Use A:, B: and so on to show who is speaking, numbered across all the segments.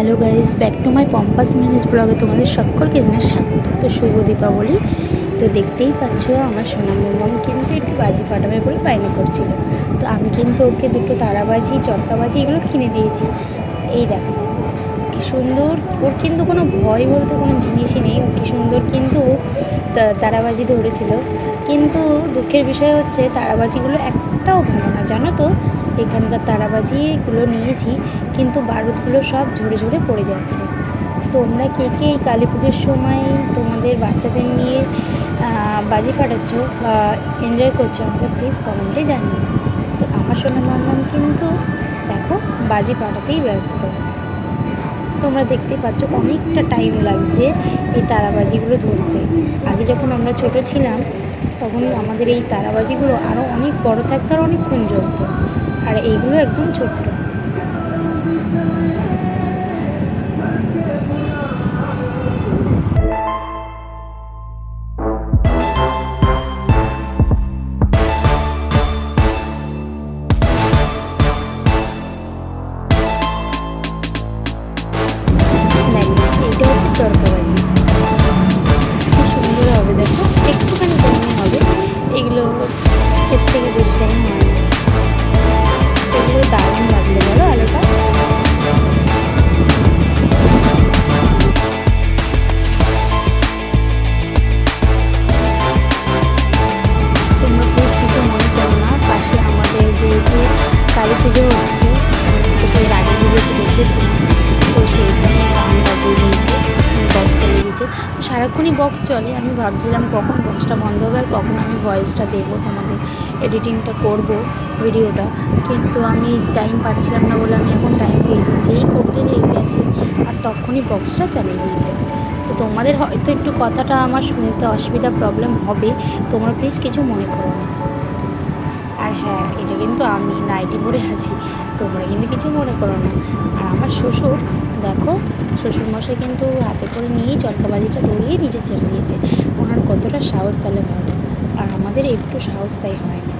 A: Hello guys back to my পম্পাস মিনিস ব্লগে তোমাদের সকলকে জানাই স্বাগত। তো শুভ দীপাবলি। তো দেখতেই পাচ্ছ, আমার সোনা মোমম কিন্তু একটু বাজি ফাটাবে বলে বায়না করছিল। তো আমি কিন্তু ওকে দুটো তারাবাজি চরকাবাজি এগুলো কিনে দিয়েছি। এই দেখো, কি সুন্দর। ওর কিন্তু কোনো ভয় বলতে কোনো জিনিসই নেই। কি সুন্দর কিন্তু তারাবাজি ধরেছিল। কিন্তু দুঃখের বিষয় হচ্ছে তারাবাজিগুলো একটাও ভালো না, জানো তো? এখানকার তারাবাজি এগুলো নিয়েছি, কিন্তু বারুদগুলো সব ঝরে ঝরে পড়ে যাচ্ছে। তোমরা কে কে এই কালী পুজোর সময় তোমাদের বাচ্চাদের নিয়ে বাজি ফাটাচ্ছ বা এনজয় করছ, আমাকে প্লিজ কমেন্টে জানিও। তো আমার সোনা মামলাম কিন্তু দেখো, বাজি ফাটাতেই ব্যস্ত। তোমরা দেখতে পাচ্ছ অনেকটা টাইম লাগছে এই তারাবাজিগুলো ধরতে। আগে যখন আমরা ছোট ছিলাম, তখন আমাদের এই তারাবাজিগুলো আরও অনেক বড় থাকতো আর অনেকক্ষণ জ্বলতো আর এইগুলো একদম ছোট্ট। এইটা খুব সুন্দর হবে দেখো। একটুখানি টাইমে হবে। এগুলো এর থেকে বেশি টাইম সারাক্ষণই বক্স চলে। আমি ভাবছিলাম কখন বক্সটা বন্ধ হবে আর কখন আমি ভয়েসটা দেবো তোমাদের। এডিটিংটা করব ভিডিওটা কিন্তু আমি টাইম পাচ্ছিলাম না বলে আমি এখন টাইম পেয়েছি যেই করতে যেয়ে গেছে, আর তখনই বক্সটা চালিয়ে দিয়েছে। তো তোমাদের হয়তো একটু কথাটা আমার শুনতে অসুবিধা প্রবলেম হবে। তোমরা প্লিজ কিছু মনে করো না। আর হ্যাঁ এটা কিন্তু আমি নাইটি পরে আছি। তোমরা কিন্তু কিছু মনে করো না। আর আমার শ্বশুর, দেখো, শ্বশুরমশাই কিন্তু হাতে করে নিয়েই চরকাবাজিটা দৌড়িয়ে নিজে ছেড়ে দিয়েছে। ওনার কতটা সাহস তাহলে ভালো। আর আমাদের একটু সাহস তাই হয় না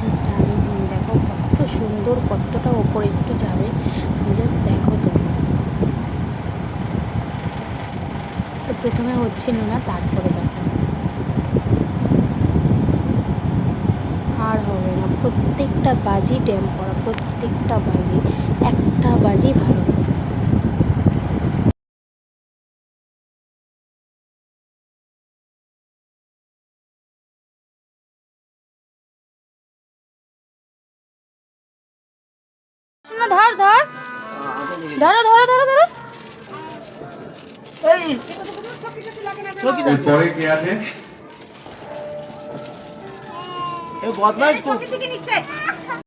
A: জাস্ট অ্যামেজিং দেখো কত সুন্দর, কতটা ওপরে একটু যাবে, তুমি জাস্ট দেখো তোমরা তো প্রথমে হচ্ছিল না তারপরে দেখো। আর হবে না, প্রত্যেকটা বাজি ড্যাম করা, প্রত্যেকটা বাজি, একটা বাজি ভালো। না।
B: ধর ধর। ধরো ধরো ধরো ধরো।
C: এরপরে কে আছে?
D: এ বদমাইশ